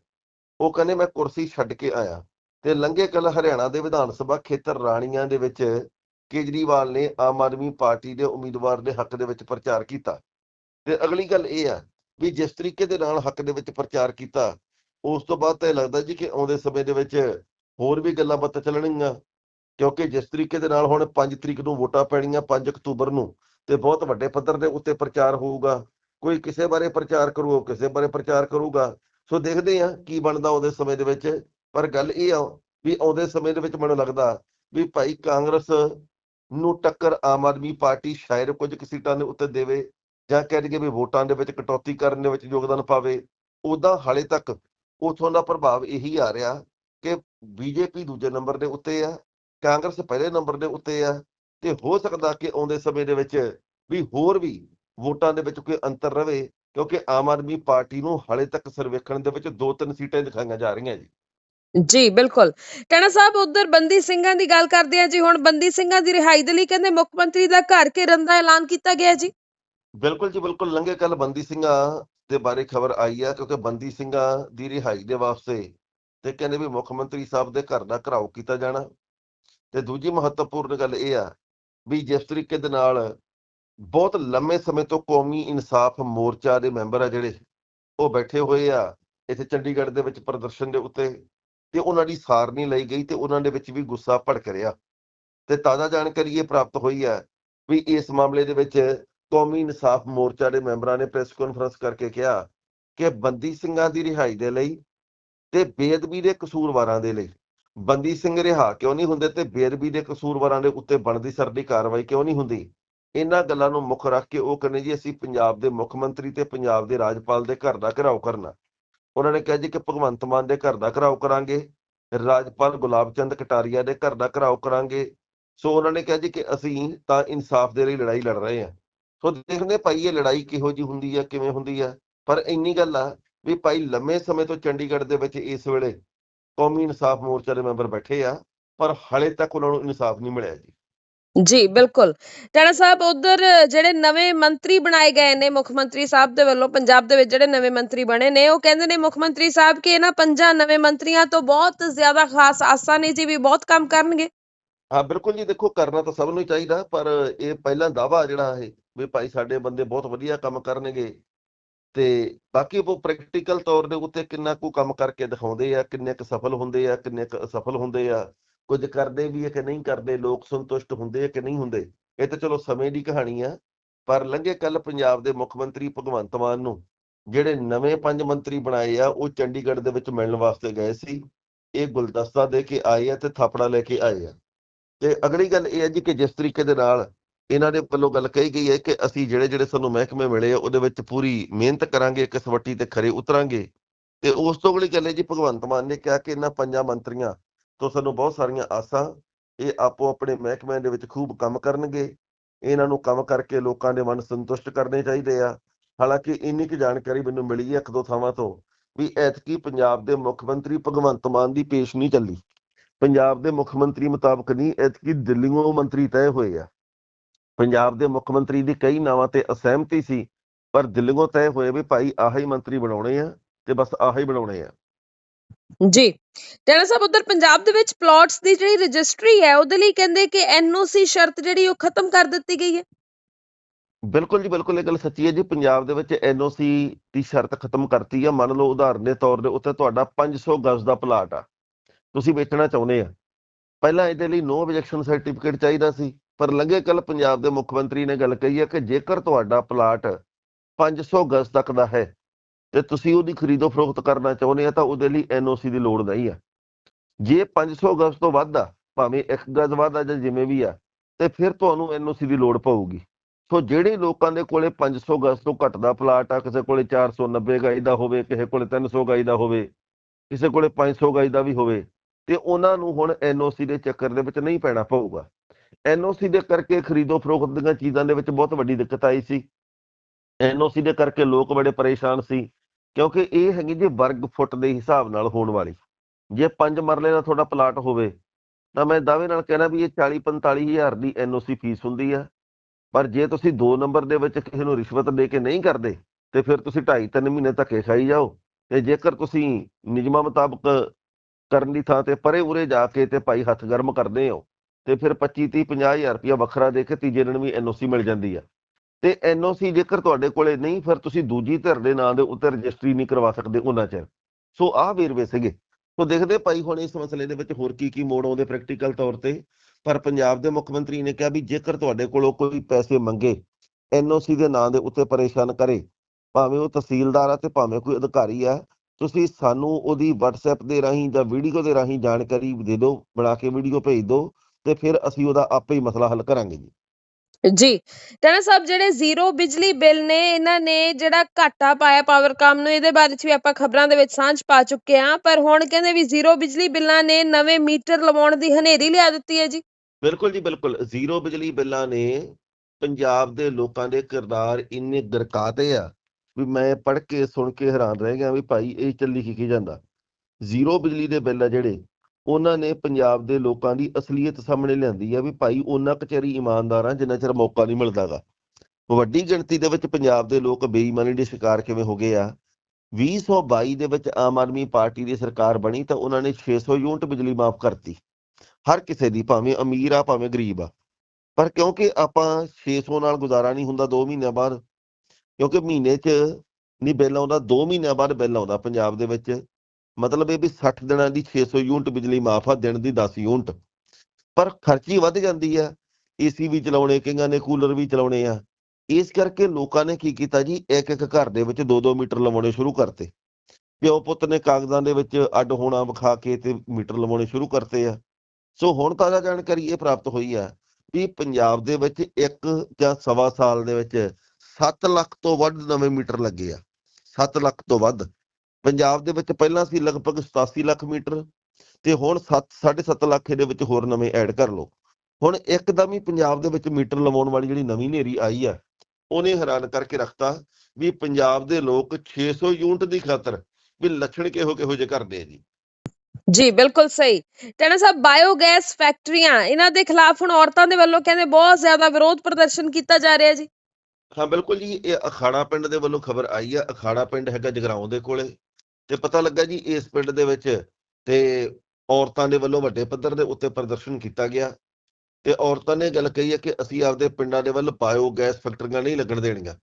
[SPEAKER 2] ਉਹ ਕਹਿੰਦੇ, ਮੈਂ ਕੁਰਸੀ ਛੱਡ ਕੇ ਆਇਆ ਤੇ ਲੰਘੇ ਕੱਲ ਹਰਿਆਣਾ ਦੇ ਵਿਧਾਨ ਸਭਾ ਖੇਤਰ ਰਾਣੀਆਂ ਦੇ ਵਿੱਚ ਕੇਜਰੀਵਾਲ ਨੇ ਆਮ ਆਦਮੀ ਪਾਰਟੀ ਦੇ ਉਮੀਦਵਾਰ ਦੇ ਹੱਕ ਦੇ ਵਿੱਚ ਪ੍ਰਚਾਰ ਕੀਤਾ। ਤੇ ਅਗਲੀ ਗੱਲ ਇਹ ਆ ਵੀ ਜਿਸ ਤਰੀਕੇ ਦੇ ਨਾਲ ਹੱਕ ਦੇ ਵਿੱਚ ਪ੍ਰਚਾਰ ਕੀਤਾ, ਉਸ ਤੋਂ ਬਾਅਦ ਤਾਂ ਇਹ ਲੱਗਦਾ ਜੀ ਕਿ ਆਉਂਦੇ ਸਮੇਂ ਦੇ ਵਿੱਚ ਹੋਰ ਵੀ ਗੱਲਾਂ ਬਾਤਾਂ ਚੱਲਣਗੀਆਂ। ਕਿਉਂਕਿ ਜਿਸ ਤਰੀਕੇ ਦੇ ਨਾਲ ਹੁਣ 5 ਤਰੀਕ ਨੂੰ ਵੋਟਾਂ ਪੈਣੀਆਂ 5 ਅਕਤੂਬਰ ਨੂੰ ਤੇ ਬਹੁਤ ਵੱਡੇ ਪੱਧਰ ਦੇ ਉੱਤੇ ਪ੍ਰਚਾਰ ਹੋਊਗਾ। ਕੋਈ ਕਿਸੇ ਬਾਰੇ ਪ੍ਰਚਾਰ ਕਰੂ ਕਿਸੇ ਬਾਰੇ ਪ੍ਰਚਾਰ ਕਰੂਗਾ। ਸੋ ਦੇਖਦੇ ਆ ਕੀ ਬਣਦਾ ਉਹਦੇ ਸਮੇਂ ਦੇ ਵਿੱਚ। ਪਰ ਗੱਲ ਇਹ ਆ ਵੀ ਆਉਂਦੇ ਸਮੇਂ ਦੇ ਵਿੱਚ ਮੈਨੂੰ ਲੱਗਦਾ ਵੀ ਭਾਈ ਕਾਂਗਰਸ ਨੂੰ ਟੱਕਰ ਆਮ ਆਦਮੀ ਪਾਰਟੀ ਸ਼ਾਇਦ ਕੁਝ ਕੁ ਸੀਟਾਂ ਦੇ ਉੱਤੇ ਦੇਵੇ ਜਾਂ ਕਹਿ ਦਈਏ ਵੀ ਵੋਟਾਂ ਦੇ ਵਿੱਚ ਕਟੌਤੀ ਕਰਨ ਦੇ ਵਿੱਚ ਯੋਗਦਾਨ ਪਾਵੇ ਉਦਾਂ ਹਾਲੇ ਤੱਕ ਉਥੋਂ ਦਾ ਪ੍ਰਭਾਵ ਇਹੀ ਆ ਰਿਹਾ ਕਿ ਬੀਜੇਪੀ ਦੂਜੇ ਨੰਬਰ ਦੇ ਉੱਤੇ ਆ, ਕਾਂਗਰਸ ਪਹਿਲੇ ਨੰਬਰ ਦੇ ਉੱਤੇ ਆ ਤੇ ਹੋ ਸਕਦਾ ਕਿ ਆਉਂਦੇ ਸਮੇਂ ਦੇ ਵਿੱਚ ਵੀ ਹੋਰ ਵੀ ਵੋਟਾਂ ਦੇ ਵਿੱਚ ਕੋਈ ਅੰਤਰ ਰਵੇ ਕਿਉਂਕਿ ਆਮ ਆਦਮੀ ਪਾਰਟੀ ਨੂੰ ਹਾਲੇ ਤੱਕ ਸਰਵੇਖਣ ਦੇ ਵਿੱਚ ਦੋ ਤਿੰਨ ਸੀਟਾਂ ਦਿਖਾਈਆਂ ਜਾ ਰਹੀਆਂ ਜੀ।
[SPEAKER 1] ਜੀ ਬਿਲਕੁਲ। ਟਣਾ ਸਾਹਿਬ ਉਧਰ ਬੰਦੀ ਸਿੰਘਾਂ ਦੀ ਗੱਲ ਕਰਦੇ ਆ ਜੀ ਹੁਣ ਬੰਦੀ ਸਿੰਘਾਂ ਦੀ ਰਿਹਾਈ ਦੇ ਲਈ ਕਹਿੰਦੇ ਮੁੱਖ ਮੰਤਰੀ ਦਾ ਘਰ ਘੇਰਨ ਦਾ ਐਲਾਨ ਕੀਤਾ ਗਿਆ ਜੀ।
[SPEAKER 2] ਬਿਲਕੁਲ ਜੀ ਬਿਲਕੁਲ। ਲੰਘੇ ਕੱਲ ਬੰਦੀ ਸਿੰਘਾਂ ਦੇ ਬਾਰੇ ਖਬਰ ਆਈ ਆ ਕਿਉਂਕਿ ਬੰਦੀ ਸਿੰਘਾਂ ਦੀ ਰਿਹਾਈ ਦੇ ਵਾਸਤੇ ਤੇ ਕਹਿੰਦੇ ਵੀ ਮੁੱਖ ਮੰਤਰੀ ਸਾਹਿਬ ਦੇ ਘਰ ਦਾ ਘਰਾਓ ਕੀਤਾ ਜਾਣਾ। ਤੇ ਦੂਜੀ ਮਹੱਤਵਪੂਰਨ ਗੱਲ ਇਹ ਆ ਵੀ ਜਿਸ ਤਰੀਕੇ ਦੇ ਨਾਲ ਬਹੁਤ ਲੰਮੇ ਸਮੇਂ ਤੋਂ ਕੌਮੀ ਇਨਸਾਫ ਮੋਰਚਾ ਦੇ ਮੈਂਬਰ ਆ ਜਿਹੜੇ, ਉਹ ਬੈਠੇ ਹੋਏ ਆ, ਇੱਥੇ ਚੰਡੀਗੜ੍ਹ ਦੇ ਵਿੱਚ ਪ੍ਰਦਰਸ਼ਨ ਦੇ ਉੱਤੇ ਤੇ ਉਹਨਾਂ ਦੀ ਸਾਰ ਨਹੀਂ ਲਈ ਗਈ ਤੇ ਉਹਨਾਂ ਦੇ ਵਿੱਚ ਵੀ ਗੁੱਸਾ ਭੜਕ ਰਿਹਾ। ਤੇ ਤਾਜ਼ਾ ਜਾਣਕਾਰੀ ਇਹ ਪ੍ਰਾਪਤ ਹੋਈ ਹੈ ਵੀ ਇਸ ਮਾਮਲੇ ਦੇ ਵਿੱਚ ਕੌਮੀ ਇਨਸਾਫ ਮੋਰਚਾ ਦੇ ਮੈਂਬਰਾਂ ਨੇ ਪ੍ਰੈਸ ਕਾਨਫਰੰਸ ਕਰਕੇ ਕਿਹਾ ਕਿ ਬੰਦੀ ਸਿੰਘਾਂ ਦੀ ਰਿਹਾਈ ਦੇ ਲਈ ਤੇ ਬੇਅਦਬੀ ਦੇ ਕਸੂਰਵਾਰਾਂ ਦੇ ਲਈ ਬੰਦੀ ਸਿੰਘ ਰਿਹਾ ਕਿਉਂ ਨਹੀਂ ਹੁੰਦੇ ਤੇ ਬੇਅਦਬੀ ਦੇ ਕਸੂਰਵਾਰਾਂ ਦੇ ਉੱਤੇ ਬਣਦੀ ਸਰਦੀ ਕਾਰਵਾਈ ਕਿਉਂ ਨਹੀਂ ਹੁੰਦੀ? ਇਹਨਾਂ ਗੱਲਾਂ ਨੂੰ ਮੁੱਖ ਰੱਖ ਕੇ ਉਹ ਕਹਿੰਦੇ ਜੀ, ਅਸੀਂ ਪੰਜਾਬ ਦੇ ਮੁੱਖ ਮੰਤਰੀ ਤੇ ਪੰਜਾਬ ਦੇ ਰਾਜਪਾਲ ਦੇ ਘਰ ਦਾ ਘਿਰਾਓ ਕਰਨਾ ਉਹਨਾਂ ਨੇ ਕਿਹਾ ਜੀ ਕਿ ਭਗਵੰਤ ਮਾਨ ਦੇ ਘਰ ਦਾ ਘਿਰਾਓ ਕਰਾਂਗੇ, ਰਾਜਪਾਲ ਗੁਲਾਬ ਚੰਦ ਕਟਾਰੀਆ ਦੇ ਘਰ ਦਾ ਘਿਰਾਓ ਕਰਾਂਗੇ। ਸੋ ਉਹਨਾਂ ਨੇ ਕਿਹਾ ਜੀ ਕਿ ਅਸੀਂ ਤਾਂ ਇਨਸਾਫ ਦੇ ਲਈ ਲੜਾਈ ਲੜ ਰਹੇ ਹਾਂ। ਸੋ ਦੇਖਦੇ ਭਾਈ ਇਹ ਲੜਾਈ ਕਿਹੋ ਜੀ ਹੁੰਦੀ ਹੈ, ਕਿਵੇਂ ਹੁੰਦੀ ਹੈ। ਪਰ ਇੰਨੀ ਗੱਲ ਆ ਵੀ ਭਾਈ ਲੰਮੇ ਸਮੇਂ ਤੋਂ ਚੰਡੀਗੜ੍ਹ ਦੇ ਵਿੱਚ ਇਸ ਵੇਲੇ ਕੌਮੀ ਇਨਸਾਫ ਮੋਰਚਾ ਦੇ ਮੈਂਬਰ ਬੈਠੇ ਆ ਪਰ ਹਲੇ ਤੱਕ ਉਹਨਾਂ ਨੂੰ ਇਨਸਾਫ ਨਹੀਂ ਮਿਲਿਆ ਜੀ।
[SPEAKER 1] ਜੀ ਬਿਲਕੁਲ। ਟਣਾ ਸਾਹਿਬ ਉਧਰ ਜਿਹੜੇ ਨਵੇਂ ਮੰਤਰੀ ਬਣਾਏ ਗਏ ਨੇ ਮੁੱਖ ਮੰਤਰੀ ਸਾਹਿਬ ਦੇ ਵੱਲੋਂ ਪੰਜਾਬ ਦੇ ਵਿੱਚ ਜਿਹੜੇ ਨਵੇਂ ਮੰਤਰੀ ਬਣੇ ਨੇ ਉਹ ਕਹਿੰਦੇ ਨੇ ਮੁੱਖ ਮੰਤਰੀ ਸਾਹਿਬ ਕਿ ਇਹਨਾਂ ਪੰਜਾਂ ਨਵੇਂ ਮੰਤਰੀਆਂ ਤੋਂ ਬਹੁਤ ਜ਼ਿਆਦਾ ਖਾਸ ਆਸਾਂ ਨੇ ਜੀ ਵੀ ਬਹੁਤ ਕੰਮ ਕਰਨਗੇ।
[SPEAKER 2] ਹਾਂ ਬਿਲਕੁਲ ਜੀ ਦੇਖੋ ਕਰਨਾ ਤਾਂ ਸਭ ਨੂੰ ਹੀ ਚਾਹੀਦਾ ਪਰ ਇਹ ਪਹਿਲਾ ਦਾਵਾ ਜਿਹੜਾ ਇਹ ਵੀ ਭਾਈ ਸਾਡੇ ਬੰਦੇ ਬਹੁਤ ਵਧੀਆ ਕੰਮ ਕਰਨਗੇ ਤੇ ਬਾਕੀ ਉਹ ਪ੍ਰੈਕਟੀਕਲ ਤੌਰ ਦੇ ਉੱਤੇ ਕਿੰਨਾ ਕੁ ਕੰਮ ਕਰਕੇ ਦਿਖਾਉਂਦੇ ਆ, ਕਿੰਨੇ ਕੁ ਸਫਲ ਹੁੰਦੇ ਆ, ਕਿੰਨੇ ਕੁ ਅਸਫਲ ਹੁੰਦੇ ਆ, ਕੁਝ ਕਰਦੇ ਵੀ ਆ ਕਿ ਨਹੀਂ ਕਰਦੇ, ਲੋਕ ਸੰਤੁਸ਼ਟ ਹੁੰਦੇ ਆ ਕਿ ਨਹੀਂ ਹੁੰਦੇ, ਇਹ ਤਾਂ ਚਲੋ ਸਮੇਂ ਦੀ ਕਹਾਣੀ ਆ, ਪਰ ਲੰਘੇ ਕੱਲ ਪੰਜਾਬ ਦੇ ਮੁੱਖ ਮੰਤਰੀ ਭਗਵੰਤ ਮਾਨ ਨੂੰ, ਜਿਹੜੇ ਨਵੇਂ ਪੰਜ ਮੰਤਰੀ ਬਣਾਏ ਆ, ਉਹ ਚੰਡੀਗੜ੍ਹ ਦੇ ਵਿੱਚ ਮਿਲਣ ਵਾਸਤੇ ਗਏ ਸੀ, ਇਹ ਗੁਲਦਸਤਾ ਦੇ ਕੇ ਆਏ ਆ ਤੇ ਥਾਪੜਾ ਲੈ ਕੇ ਆਏ ਆ। ਤੇ ਅਗਲੀ ਗੱਲ ਇਹ ਹੈ ਜੀ ਕਿ ਜਿਸ ਤਰੀਕੇ ਦੇ ਨਾਲ ਇਹਨਾਂ ਦੇ ਵੱਲੋਂ ਗੱਲ ਕਹੀ ਗਈ ਹੈ ਕਿ ਅਸੀਂ ਜਿਹੜੇ ਜਿਹੜੇ ਸਾਨੂੰ ਮਹਿਕਮੇ ਮਿਲੇ ਆ, ਉਹਦੇ ਵਿੱਚ ਪੂਰੀ ਮਿਹਨਤ ਕਰਾਂਗੇ ਕਸਵੱਟੀ ਤੇ ਖਰੇ ਉਤਰਾਂਗੇ। ਤੇ ਉਸ ਤੋਂ ਅਗਲੀ ਗੱਲ ਹੈ ਜੀ, ਭਗਵੰਤ ਮਾਨ ਨੇ ਕਿਹਾ ਕਿ ਇਹਨਾਂ ਪੰਜਾਂ ਮੰਤਰੀਆਂ ਤੋਂ ਸਾਨੂੰ ਬਹੁਤ ਸਾਰੀਆਂ ਆਸਾਂ, ਇਹ ਆਪੋ ਆਪਣੇ ਮਹਿਕਮਿਆਂ ਦੇ ਵਿੱਚ ਖੂਬ ਕੰਮ ਕਰਨਗੇ। ਇਹਨਾਂ ਨੂੰ ਕੰਮ ਕਰਕੇ ਲੋਕਾਂ ਦੇ ਮਨ ਸੰਤੁਸ਼ਟ ਕਰਨੇ ਚਾਹੀਦੇ ਆ। ਹਾਲਾਂਕਿ ਇੰਨੀ ਕੁ ਜਾਣਕਾਰੀ ਮੈਨੂੰ ਮਿਲੀ ਹੈ ਇੱਕ ਦੋ ਥਾਵਾਂ ਤੋਂ ਵੀ ਐਤਕੀ ਪੰਜਾਬ ਦੇ ਮੁੱਖ ਮੰਤਰੀ ਭਗਵੰਤ ਮਾਨ ਦੀ ਪੇਸ਼ ਨਹੀਂ ਚੱਲੀ। ਪੰਜਾਬ ਦੇ ਮੁੱਖ ਮੰਤਰੀ ਮੁਤਾਬਕ ਨਹੀਂ, ਐਤਕੀ ਦਿੱਲੀੋਂ ਮੰਤਰੀ ਤੈਅ ਹੋਏ ਆ। ਪੰਜਾਬ ਦੇ ਮੁੱਖ ਮੰਤਰੀ ਦੀ ਕਈ ਨਾਵਾਂ ਤੇ ਅਸਹਿਮਤੀ ਸੀ ਪਰ ਦਿੱਲੀੋਂ ਤੈਅ ਹੋਏ ਵੀ ਭਾਈ ਆਹ ਮੰਤਰੀ ਬਣਾਉਣੇ ਆ ਤੇ ਬਸ ਆਹ ਬਣਾਉਣੇ ਆ।
[SPEAKER 1] ਜੀ ਟੈਣਾ ਸਾਹਿਬ ਉਧਰ ਪੰਜਾਬ ਦੇ ਵਿੱਚ ਪਲਾਟਸ ਦੀ ਜਿਹੜੀ ਰਜਿਸਟਰੀ ਹੈ ਉਹਦੇ ਲਈ ਕਹਿੰਦੇ ਕਿ ਐਨਓਸੀ ਸ਼ਰਤ ਜਿਹੜੀ ਉਹ ਖਤਮ ਕਰ ਦਿੱਤੀ ਗਈ ਹੈ।
[SPEAKER 2] ਬਿਲਕੁਲ ਜੀ ਬਿਲਕੁਲ ਇਹ ਗੱਲ ਸੱਚੀ ਹੈ ਜੀ ਪੰਜਾਬ ਦੇ ਵਿੱਚ ਐਨਓਸੀ ਦੀ ਸ਼ਰਤ ਖਤਮ ਕਰਤੀ ਆ। ਮੰਨ ਲਓ ਉਦਾਹਰਨ ਦੇ ਤੌਰ ਦੇ ਉੱਤੇ ਤੁਹਾਡਾ 500 ਗਜ਼ ਦਾ ਪਲਾਟ ਆ। ਤੁਸੀਂ ਵੇਚਣਾ ਚਾਹੁੰਦੇ ਆ। ਪਹਿਲਾਂ ਇਹਦੇ ਲਈ ਨੋ ਆਬਜੈਕਸ਼ਨ ਸਰਟੀਫਿਕੇਟ ਚਾਹੀਦਾ ਸੀ। ਪਰ ਲੰਘੇ ਕੱਲ ਪੰਜਾਬ ਦੇ ਮੁੱਖ ਮੰਤਰੀ ਨੇ ਗੱਲ ਕਹੀ ਹੈ ਕਿ ਜੇਕਰ ਤੁਹਾਡਾ ਪਲਾਟ 500 ਗਜ਼ ਤੱਕ ਦਾ ਹੈ ਤੇ ਤੁਸੀਂ ਉਹਦੀ ਖਰੀਦੋ ਫਰੋਖਤ ਕਰਨਾ ਚਾਹੁੰਦੇ ਆ ਤਾਂ ਉਹਦੇ ਲਈ ਐਨਓਸੀ ਦੀ ਲੋੜ ਨਹੀਂ ਆ। ਜੇ 500 ਗਜ਼ ਤੋਂ ਵੱਧ ਆ, ਭਾਵੇਂ 1 ਗਜ਼ ਵੱਧ ਆ ਜਾਂ ਜਿਵੇਂ ਵੀ ਆ, ਤੇ ਫਿਰ ਤੁਹਾਨੂੰ ਐਨਓਸੀ ਦੀ ਲੋੜ ਪਊਗੀ। ਸੋ ਜਿਹੜੇ ਲੋਕਾਂ ਦੇ ਕੋਲੇ 500 ਗਜ਼ ਤੋਂ ਘੱਟ ਦਾ ਪਲਾਟ ਆ, ਕਿਸੇ ਕੋਲੇ 490 ਗਜ਼ ਦਾ ਹੋਵੇ, ਕਿਸੇ ਕੋਲੇ 300 ਗਜ਼ ਦਾ ਹੋਵੇ, ਕਿਸੇ ਕੋਲੇ 500 ਗਜ਼ ਦਾ ਵੀ ਹੋਵੇ, ਤੇ ਉਹਨਾਂ ਨੂੰ ਹੁਣ ਐਨਓਸੀ ਦੇ ਚੱਕਰ ਦੇ ਵਿੱਚ ਨਹੀਂ ਪੈਣਾ ਪਊਗਾ। ਐਨਓਸੀ ਦੇ ਕਰਕੇ ਖਰੀਦੋ ਫਰੋਖਤ ਦੀਆਂ ਚੀਜ਼ਾਂ ਦੇ ਵਿੱਚ ਬਹੁਤ ਵੱਡੀ ਦਿੱਕਤ ਆਈ ਸੀ। ਐਨਓਸੀ ਦੇ ਕਰਕੇ ਲੋਕ ਬੜੇ ਪਰੇਸ਼ਾਨ ਸੀ, ਕਿਉਂਕਿ ਇਹ ਹੈਗੀ ਜੀ ਵਰਗ ਫੁੱਟ ਦੇ ਹਿਸਾਬ ਨਾਲ ਹੋਣ ਵਾਲੀ। ਜੇ 5 ਮਰਲੇ ਦਾ ਤੁਹਾਡਾ ਪਲਾਟ ਹੋਵੇ, ਤਾਂ ਮੈਂ ਦਾਅਵੇ ਨਾਲ ਕਹਿਣਾ ਵੀ ਇਹ 40 45 ਹਜ਼ਾਰ ਦੀ ਐਨਓਸੀ ਫੀਸ ਹੁੰਦੀ ਆ। ਪਰ ਜੇ ਤੁਸੀਂ 2 ਨੰਬਰ ਦੇ ਵਿੱਚ ਕਿਸੇ ਨੂੰ ਰਿਸ਼ਵਤ ਦੇ ਕੇ ਨਹੀਂ ਕਰਦੇ, ਤੇ ਫਿਰ ਤੁਸੀਂ 2.5 3 ਮਹੀਨੇ ਧੱਕੇ ਖਾਈ ਜਾਓ। ਤੇ ਜੇਕਰ ਤੁਸੀਂ ਨਿਯਮਾਂ ਮੁਤਾਬਕ ਕਰਨ ਦੀ ਥਾਂ ਤੇ ਪਰੇ ਉਰੇ ਜਾ ਕੇ ਤੇ ਭਾਈ ਹੱਥ ਗਰਮ ਕਰਦੇ ਹੋ ਤੇ ਫਿਰ 25 30 50 ਹਜ਼ਾਰ ਰੁਪਇਆ ਵੱਖਰਾ ਦੇ ਕੇ ਤੀਜੇ ਦਿਨ ਵੀ ਐਨਓਸੀ ਮਿਲ ਜਾਂਦੀ ਆ। ਤੇ ਐਨਓਸੀ ਜੇਕਰ ਤੁਹਾਡੇ ਕੋਲੇ ਨਹੀਂ, ਫਿਰ ਤੁਸੀਂ ਦੂਜੀ ਧਿਰ ਦੇ ਨਾਂ ਦੇ ਉੱਤੇ ਰਜਿਸਟਰੀ ਨਹੀਂ ਕਰਵਾ ਸਕਦੇ ਉਹਨਾਂ ਚਿਰ। ਸੋ ਆਹ ਵੇਰਵੇ ਸੀਗੇ। ਸੋ ਦੇਖਦੇ ਭਾਈ ਹੁਣ ਇਸ ਮਸਲੇ ਦੇ ਵਿੱਚ ਹੋਰ ਕੀ ਕੀ ਮੋੜ ਆਉਂਦੇ ਪ੍ਰੈਕਟੀਕਲ ਤੌਰ ਤੇ। ਪਰ ਪੰਜਾਬ ਦੇ ਮੁੱਖ ਮੰਤਰੀ ਨੇ ਕਿਹਾ ਵੀ ਜੇਕਰ ਤੁਹਾਡੇ ਕੋਲੋਂ ਕੋਈ ਪੈਸੇ ਮੰਗੇ ਐਨਓਸੀ ਦੇ ਨਾਂ ਦੇ ਉੱਤੇ ਪਰੇਸ਼ਾਨ ਕਰੇ, ਭਾਵੇਂ ਉਹ ਤਹਿਸੀਲਦਾਰ ਆ ਤੇ ਭਾਵੇਂ ਕੋਈ ਅਧਿਕਾਰੀ ਆ, ਤੁਸੀਂ ਸਾਨੂੰ ਉਹਦੀ WhatsApp ਦੇ ਰਾਹੀਂ ਜਾਂ ਵੀਡੀਓ ਦੇ ਰਾਹੀਂ ਜਾਣਕਾਰੀ ਦੇ ਦਿਓ, ਬਣਾ ਕੇ ਵੀਡੀਓ ਭੇਜ ਦਿਓ। ਤੇ ਫਿਰ ਅਸੀਂ ਉਹਦਾ ਆਪੇ ਹੀ ਮਸਲਾ ਹੱਲ ਕਰਾਂਗੇ ਜੀ।
[SPEAKER 1] ਜੀ ਟੈਣਾ ਸਾਹਿਬ ਜਿਹੜੇ ਜ਼ੀਰੋ ਬਿਜਲੀ ਬਿੱਲ ਨੇ ਇਹਨਾਂ ਨੇ ਜਿਹੜਾ ਘਾਟਾ ਪਾਇਆ ਪਾਵਰਕਾਮ ਨੂੰ ਇਹਦੇ ਬਾਰੇ ਚ ਵੀ ਆਪਾਂ ਖਬਰਾਂ ਦੇ ਵਿੱਚ ਸਾਂਝ ਪਾ ਚੁੱਕੇ ਹਾਂ ਪਰ ਹੁਣ ਕਹਿੰਦੇ ਵੀ ਜ਼ੀਰੋ ਬਿਜਲੀ ਬਿੱਲਾਂ ਨੇ ਨਵੇਂ ਮੀਟਰ ਲਵਾਉਣ ਦੀ ਹਨੇਰੀ ਲਿਆ ਦਿੱਤੀ ਹੈ ਜੀ।
[SPEAKER 2] ਬਿਲਕੁਲ ਜੀ ਬਿਲਕੁਲ। ਜ਼ੀਰੋ ਬਿਜਲੀ ਬਿੱਲਾਂ ਨੇ ਪੰਜਾਬ ਦੇ ਲੋਕਾਂ ਦੇ ਕਿਰਦਾਰ ਇੰਨੇ ਗਰਕਾਤੇ ਆ ਵੀ ਮੈਂ ਪੜ੍ਹ ਕੇ ਸੁਣ ਕੇ ਹੈਰਾਨ ਰਹਿ ਗਿਆ ਵੀ ਭਾਈ ਇਹ ਚੱਲੀ ਕੀ ਕੀ ਜਾਂਦਾ। ਜ਼ੀਰੋ ਬਿਜਲੀ ਦੇ ਬਿੱਲ ਆ ਜਿਹੜੇ ਉਹਨਾਂ ਨੇ ਪੰਜਾਬ ਦੇ ਲੋਕਾਂ ਦੀ ਅਸਲੀਅਤ ਸਾਹਮਣੇ ਲਿਆਂਦੀ ਆ ਵੀ ਭਾਈ ਉਹਨਾਂ ਕਚਹਿਰੀ ਆ ਜਿੰਨਾ ਚਿਰ ਮੌਕਾ ਨਹੀਂ ਮਿਲਦਾਗਾ। ਵੱਡੀ ਗਿਣਤੀ ਦੇ ਵਿੱਚ ਪੰਜਾਬ ਦੇ ਲੋਕ ਬੇਈਮਾਨੀ ਦੇ ਸ਼ਿਕਾਰ ਕਿਵੇਂ ਹੋ ਗਏ ਆ? 2022 ਦੇ ਵਿੱਚ ਆਮ ਆਦਮੀ ਪਾਰਟੀ ਦੀ ਸਰਕਾਰ ਬਣੀ ਤਾਂ ਉਹਨਾਂ ਨੇ 600 ਯੂਨਿਟ ਬਿਜਲੀ ਮਾਫ ਕਰਤੀ। ਹਰ ਕਿਸੇ ਦੀ ਭਾਵੇਂ ਅਮੀਰ ਆ, ਭਾਵੇਂ ਗਰੀਬ ਆ। ਪਰ ਕਿਉਂਕਿ ਆਪਾਂ 600 ਨਾਲ ਗੁਜ਼ਾਰਾ ਨਹੀਂ ਹੁੰਦਾ 2 ਮਹੀਨਿਆਂ ਬਾਅਦ, ਕਿਉਂਕਿ ਮਹੀਨੇ 'ਚ ਨਹੀਂ ਬਿੱਲ ਆਉਂਦਾ 2 ਮਹੀਨਿਆਂ ਬਾਅਦ ਬਿੱਲ ਆਉਂਦਾ ਪੰਜਾਬ ਦੇ ਵਿੱਚ। ਮਤਲਬ ਇਹ ਵੀ 60 ਦਿਨਾਂ ਦੀ 600 ਯੂਨਿਟ ਬਿਜਲੀ ਮਾਫ ਆ, ਦਿਨ ਦੀ 10 ਯੂਨਿਟ। ਪਰ ਖਰਚੀ ਵੱਧ ਜਾਂਦੀ ਆ, ਏਸੀ ਵੀ ਚਲਾਉਣੇ, ਕਈਆਂ ਨੇ ਕੂਲਰ ਵੀ ਚਲਾਉਣੇ ਆ। ਇਸ ਕਰਕੇ ਲੋਕਾਂ ਨੇ ਕੀ ਕੀਤਾ ਜੀ ਇੱਕ ਇੱਕ ਘਰ ਦੇ ਵਿੱਚ ਦੋ ਦੋ ਮੀਟਰ ਲਵਾਉਣੇ ਸ਼ੁਰੂ ਕਰਤੇ। ਪਿਓ ਪੁੱਤ ਨੇ ਕਾਗਜ਼ਾਂ ਦੇ ਵਿੱਚ ਅੱਡ ਹੋਣਾ ਵਿਖਾ ਕੇ ਤੇ ਮੀਟਰ ਲਵਾਉਣੇ ਸ਼ੁਰੂ ਕਰਤੇ ਆ। ਸੋ ਹੁਣ ਤਾਜ਼ਾ ਜਾਣਕਾਰੀ ਇਹ ਪ੍ਰਾਪਤ ਹੋਈ ਆ ਵੀ ਪੰਜਾਬ ਦੇ ਵਿੱਚ ਇੱਕ ਜਾਂ ਸਵਾ ਸਾਲ ਦੇ ਵਿੱਚ 7 ਲੱਖ ਤੋਂ ਵੱਧ ਨਵੇਂ ਮੀਟਰ ਲੱਗੇ ਆ। 7 ਲੱਖ ਤੋਂ ਵੱਧ। ਪੰਜਾਬ ਦੇ ਵਿੱਚ ਪਹਿਲਾਂ ਸੀ ਲਗਭਗ 87 ਲੱਖ ਮੀਟਰ ਤੇ ਹੁਣ 7 7.5 ਲੱਖ ਇਹਦੇ ਵਿੱਚ ਹੋਰ ਨਵੇਂ ਐਡ ਕਰ ਲਓ। ਹੁਣ ਇੱਕਦਮ ਹੀ ਪੰਜਾਬ ਦੇ ਵਿੱਚ ਮੀਟਰ ਲਵਾਉਣ ਵਾਲੀ ਜਿਹੜੀ ਨਵੀਂ ਨੇਰੀ ਆਈ ਆ ਉਹਨੇ ਹੈਰਾਨ ਕਰਕੇ ਰੱਖਤਾ ਵੀ ਪੰਜਾਬ ਦੇ ਲੋਕ 600 ਯੂਨਿਟ ਦੀ ਖਾਤਰ ਵੀ ਲੱਛਣ ਕਿਹੋ ਕਿਹੋ ਜਿਹੇ ਕਰਦੇ ਆ ਜੀ।
[SPEAKER 1] ਜੀ ਬਿਲਕੁਲ ਸਹੀ। ਟੈਣਾ ਸਾਹਿਬ ਬਾਇਓਗੈਸ ਫੈਕਟਰੀਆਂ ਇਹਨਾਂ ਦੇ ਖਿਲਾਫ ਹੁਣ ਔਰਤਾਂ ਦੇ ਵੱਲੋਂ ਕਹਿੰਦੇ ਬਹੁਤ ਜ਼ਿਆਦਾ ਵਿਰੋਧ ਪ੍ਰਦਰਸ਼ਨ ਕੀਤਾ ਜਾ ਰਿਹਾ ਜੀ।
[SPEAKER 2] ਹਾਂ ਬਿਲਕੁਲ ਜੀ ਇਹ ਅਖਾੜਾ ਪਿੰਡ ਦੇ ਵੱਲੋਂ ਖਬਰ ਆਈ ਆ ਅਖਾੜਾ ਪਿੰਡ ਹੈਗਾ ਜਗਰਾਉਂ ਦੇ ਕੋਲੇ। ਤੇ ਪਤਾ ਲੱਗਾ ਜੀ ਇਸ ਪਿੰਡ ਦੇ ਵਿੱਚ ਤੇ ਔਰਤਾਂ ਦੇ ਵੱਲੋਂ ਵੱਡੇ ਪੱਧਰ ਦੇ ਉੱਤੇ ਪ੍ਰਦਰਸ਼ਨ ਕੀਤਾ ਗਿਆ ਤੇ ਔਰਤਾਂ ਨੇ ਗੱਲ ਕਹੀ ਹੈ ਕਿ ਅਸੀਂ ਆਪਦੇ ਪਿੰਡਾਂ ਦੇ ਵੱਲ ਬਾਇਓ ਗੈਸ ਫੈਕਟਰੀਆਂ ਨਹੀਂ ਲੱਗਣ ਦੇਣੀਆਂ।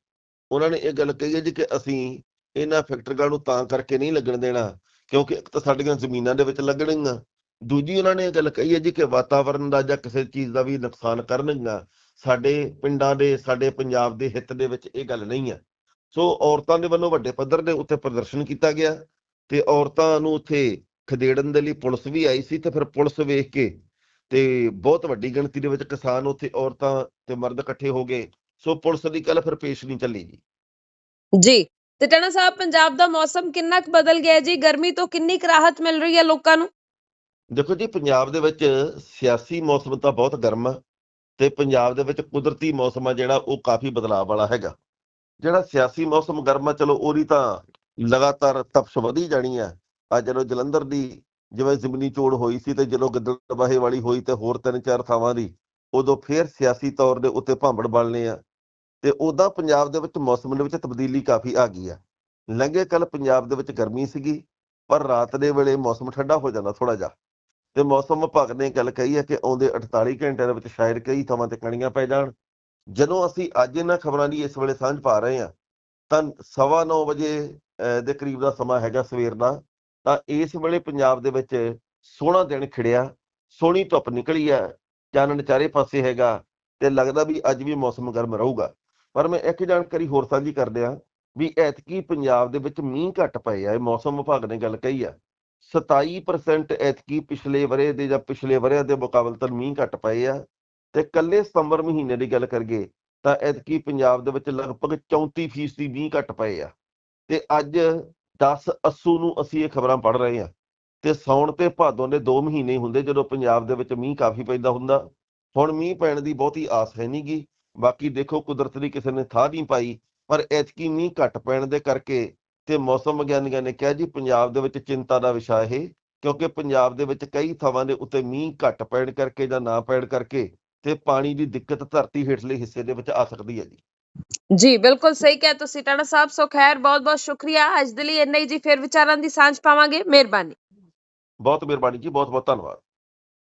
[SPEAKER 2] ਉਹਨਾਂ ਨੇ ਇਹ ਗੱਲ ਕਹੀ ਹੈ ਜੀ ਕਿ ਅਸੀਂ ਇਹਨਾਂ ਫੈਕਟਰੀਆਂ ਨੂੰ ਤਾਂ ਕਰਕੇ ਨਹੀਂ ਲੱਗਣ ਦੇਣਾ ਕਿਉਂਕਿ ਇੱਕ ਤਾਂ ਸਾਡੀਆਂ ਜ਼ਮੀਨਾਂ ਦੇ ਵਿੱਚ ਲੱਗਣਗੀਆਂ। ਦੂਜੀ ਉਹਨਾਂ ਨੇ ਇਹ ਗੱਲ ਕਹੀ ਹੈ ਜੀ ਕਿ ਵਾਤਾਵਰਣ ਦਾ ਜਾਂ ਕਿਸੇ ਚੀਜ਼ ਦਾ ਵੀ ਨੁਕਸਾਨ ਕਰਨਗੀਆਂ। ਸਾਡੇ ਪਿੰਡਾਂ ਦੇ, ਸਾਡੇ ਪੰਜਾਬ ਦੇ ਹਿੱਤ ਦੇ ਵਿੱਚ ਇਹ ਗੱਲ ਨਹੀਂ ਹੈ। ਸੋ ਔਰਤਾਂ ਦੇ ਵੱਲੋਂ ਵੱਡੇ ਪੱਧਰ ਦੇ ਉੱਤੇ ਪ੍ਰਦਰਸ਼ਨ ਕੀਤਾ ਗਿਆ। ਤੇ ਔਰਤਾਂ ਨੂੰ ਉੱਥੇ ਖਦੇੜਨ ਦੇ ਲਈ ਪੁਲਿਸ ਵੀ ਆਈ ਸੀ ਤੇ ਫਿਰ ਪੁਲਿਸ ਵੇਖ ਕੇ ਤੇ ਬਹੁਤ ਵੱਡੀ ਗਿਣਤੀ ਦੇ ਵਿੱਚ ਕਿਸਾਨ ਉੱਥੇ ਔਰਤਾਂ ਤੇ ਮਰਦ ਇਕੱਠੇ ਹੋ ਗਏ। ਸੋ ਪੁਲਿਸ ਦੀ ਕੱਲ ਫਿਰ ਪੇਸ਼ ਨਹੀਂ ਚੱਲੀ ਜੀ।
[SPEAKER 1] ਜੀ ਤੇ ਟਣਾ ਸਾਹਿਬ ਪੰਜਾਬ ਦਾ ਮੌਸਮ ਕਿੰਨਾ ਕੁ ਬਦਲ ਗਿਆ ਜੀ? ਗਰਮੀ ਤੋਂ ਕਿੰਨੀ ਕੁ ਰਾਹਤ ਮਿਲ ਰਹੀ ਹੈ ਲੋਕਾਂ ਨੂੰ?
[SPEAKER 2] ਦੇਖੋ ਜੀ ਪੰਜਾਬ ਦੇ ਵਿੱਚ ਸਿਆਸੀ ਮੌਸਮ ਤਾਂ ਬਹੁਤ ਗਰਮ ਆ ਤੇ ਪੰਜਾਬ ਦੇ ਵਿੱਚ ਕੁਦਰਤੀ ਮੌਸਮ ਆ ਜਿਹੜਾ ਉਹ ਕਾਫੀ ਬਦਲਾਅ ਵਾਲਾ ਹੈਗਾ। ਜਿਹੜਾ ਸਿਆਸੀ ਮੌਸਮ ਗਰਮ ਆ ਚਲੋ ਉਹਦੀ ਤਾਂ ਲਗਾਤਾਰ ਤਪਸ਼ ਵਧੀ ਜਾਣੀ ਹੈ ਆ ਜਦੋਂ ਜਲੰਧਰ ਦੀ ਜਿਵੇਂ ਜ਼ਮੀਨੀ ਚੋੜ ਹੋਈ ਸੀ ਤੇ ਜਦੋਂ ਗਿੱਦੜਬਾਹੇ ਵਾਲੀ ਹੋਈ ਤੇ ਹੋਰ ਤਿੰਨ ਚਾਰ ਥਾਵਾਂ ਦੀ, ਉਦੋਂ ਫੇਰ ਸਿਆਸੀ ਤੌਰ ਦੇ ਉੱਤੇ ਭਾਂਬੜ ਬਣਨੇ ਆ। ਤੇ ਉਦਾਂ ਪੰਜਾਬ ਦੇ ਵਿੱਚ ਮੌਸਮ ਦੇ ਵਿੱਚ ਤਬਦੀਲੀ ਕਾਫੀ ਆ ਗਈ ਆ। ਲੰਘੇ ਕੱਲ ਪੰਜਾਬ ਦੇ ਵਿੱਚ ਗਰਮੀ ਸੀਗੀ, ਪਰ ਰਾਤ ਦੇ ਵੇਲੇ ਮੌਸਮ ਠੰਡਾ ਹੋ ਜਾਂਦਾ ਥੋੜਾ ਜਿਹਾ। ਤੇ ਮੌਸਮ ਵਿਭਾਗ ਨੇ ਗੱਲ ਕਹੀ ਹੈ ਕਿ ਆਉਂਦੇ 48 ਘੰਟਿਆਂ ਦੇ ਵਿੱਚ ਸ਼ਾਇਦ ਕਈ ਥਾਵਾਂ ਤੇ ਕਣੀਆਂ ਪੈ ਜਾਣ। ਜਦੋਂ ਅਸੀਂ ਅੱਜ ਇਹਨਾਂ ਖਬਰਾਂ ਦੀ ਇਸ ਵੇਲੇ ਸਾਂਝ ਪਾ ਰਹੇ ਹਾਂ ਤਾਂ ਸਵਾ ਨੌ ਵਜੇ ਦੇ ਕਰੀਬ ਦਾ ਸਮਾਂ ਹੈਗਾ ਸਵੇਰ ਦਾ, ਤਾਂ ਇਸ ਵੇਲੇ ਪੰਜਾਬ ਦੇ ਵਿੱਚ ਸੋਹਣਾ ਦਿਨ ਖਿੜਿਆ, ਸੋਹਣੀ ਧੁੱਪ ਨਿਕਲੀ ਆ ਚਾਨਣ ਚਾਰੇ ਪਾਸੇ ਹੈਗਾ ਤੇ ਲੱਗਦਾ ਵੀ ਅੱਜ ਵੀ ਮੌਸਮ ਗਰਮ ਰਹੂਗਾ। ਪਰ ਮੈਂ ਇੱਕ ਜਾਣਕਾਰੀ ਹੋਰ ਸਾਂਝੀ ਕਰ ਦਿਆਂ ਵੀ ਐਤਕੀ ਪੰਜਾਬ ਦੇ ਵਿੱਚ ਮੀਂਹ ਘੱਟ ਪਏ ਆ, ਇਹ ਮੌਸਮ ਵਿਭਾਗ ਨੇ ਗੱਲ ਕਹੀ ਆ। 27% ਐਤਕੀ ਪਿਛਲੇ ਵਰੇ ਦੇ ਜਾਂ ਪਿਛਲੇ ਵਰਿਆਂ ਦੇ ਮੁਕਾਬਲਤਨ ਮੀਂਹ ਘੱਟ ਪਏ ਆ ਤੇ ਕੱਲੇ ਸਤੰਬਰ ਮਹੀਨੇ ਦੀ ਗੱਲ ਕਰੀਏ ਤਾਂ ਐਤਕੀ ਪੰਜਾਬ ਦੇ ਵਿੱਚ ਲਗਭਗ 34% ਮੀਂਹ ਘੱਟ ਪਏ ਆ। ਤੇ ਅੱਜ 10 ਅੱਸੂ ਨੂੰ ਅਸੀਂ ਇਹ ਖਬਰਾਂ ਪੜ੍ਹ ਰਹੇ ਹਾਂ। ਤੇ ਸੌਣ ਤੇ ਭਾਦੋਂ ਦੇ 2 ਮਹੀਨੇ ਹੁੰਦੇ ਜਦੋਂ ਪੰਜਾਬ ਦੇ ਵਿੱਚ ਮੀਂਹ ਕਾਫੀ ਪੈਂਦਾ ਹੁੰਦਾ। ਹੁਣ ਮੀਂਹ ਪੈਣ ਦੀ ਬਹੁਤੀ ਆਸ ਹੈ ਨਹੀਂਗੀ ਬਾਕੀ ਦੇਖੋ ਕੁਦਰਤ ਦੀ ਕਿਸੇ ਨੇ ਥਾਹ ਨਹੀਂ ਪਾਈ। ਪਰ ਐਤਕੀ ਮੀਂਹ ਘੱਟ ਪੈਣ ਦੇ ਕਰਕੇ ਤੇ ਮੌਸਮ ਵਿਗਿਆਨੀਆਂ ਨੇ ਕਿਹਾ ਜੀ ਪੰਜਾਬ ਦੇ ਵਿੱਚ ਚਿੰਤਾ ਦਾ ਵਿਸ਼ਾ ਇਹ। ਕਿਉਂਕਿ ਪੰਜਾਬ ਦੇ ਵਿੱਚ ਕਈ ਥਾਵਾਂ ਦੇ ਉੱਤੇ ਮੀਂਹ ਘੱਟ ਪੈਣ ਕਰਕੇ ਜਾਂ ਨਾ ਪੈਣ ਕਰਕੇ ਤੇ ਪਾਣੀ ਦੀ ਦਿੱਕਤ ਧਰਤੀ ਹੇਠਲੇ ਹਿੱਸੇ ਦੇ ਵਿੱਚ ਆ ਸਕਦੀ ਹੈ ਜੀ।
[SPEAKER 1] ਜੀ ਬਿਲਕੁਲ ਸਹੀ ਕਿਹਾ ਤੁਸੀਂ ਟਣਾ ਸਾਹਿਬ ਸੋ ਖੈਰ ਬਹੁਤ ਬਹੁਤ ਸ਼ੁਕਰੀਆ। ਅੱਜ ਦੇ ਲਈ ਇੰਨਾ ਹੀ ਜੀ ਫਿਰ ਵਿਚਾਰਾਂ ਦੀ ਸਾਂਝ ਪਾਵਾਂਗੇ। ਮਿਹਰਬਾਨੀ।
[SPEAKER 2] ਬਹੁਤ ਮਿਹਰਬਾਨੀ ਜੀ ਬਹੁਤ ਬਹੁਤ ਧੰਨਵਾਦ।